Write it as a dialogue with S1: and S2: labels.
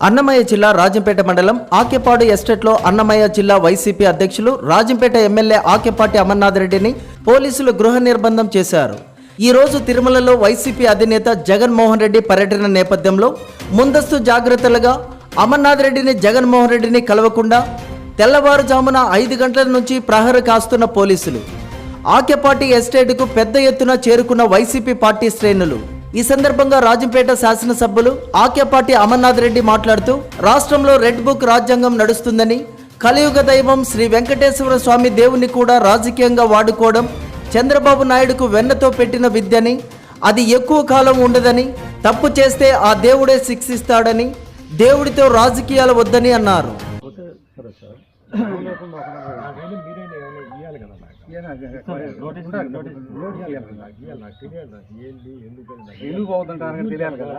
S1: అన్నమయ్య జిల్లా రాజంపేట మండలం ఆకేపాడు ఎస్టేట్లో అన్నమయ్య జిల్లా వైసీపీ అధ్యక్షులు రాజంపేట ఎమ్మెల్యే ఆకేపాటి అమర్నాథ్ రెడ్డిని పోలీసులు గృహ నిర్బంధం చేశారు. ఈ రోజు తిరుమలలో వైసీపీ అధినేత జగన్మోహన్ రెడ్డి పర్యటన నేపథ్యంలో ముందస్తు జాగ్రత్తలుగా అమర్నాథ్ రెడ్డిని జగన్మోహన్ రెడ్డిని కలవకుండా తెల్లవారుజామున ఐదు గంటల నుంచి ప్రహర కాస్తున్న పోలీసులు. ఆకేపాటి ఎస్టేట్కు పెద్ద ఎత్తున చేరుకున్న వైసీపీ పార్టీ శ్రేణులు. ఈ సందర్భంగా రాజంపేట శాసనసభ్యులు ఆకెపాటి అమర్నాథ్ రెడ్డి మాట్లాడుతూ రాష్ట్రంలో రెడ్ బుక్ రాజ్యాంగం నడుస్తుందని కలియుగ దైవం శ్రీ వెంకటేశ్వర స్వామి దేవుని కూడా రాజకీయంగా వాడుకోవడం చంద్రబాబు నాయుడుకు వెన్నతో పెట్టిన విద్యని అది ఎక్కువ కాలం ఉండదని తప్పు చేస్తే ఆ దేవుడే శిక్షిస్తాడని దేవుడితో రాజకీయాలు వద్దని అన్నారు.
S2: ఎందుకు అవుతుంటారని తెలియాలి కదా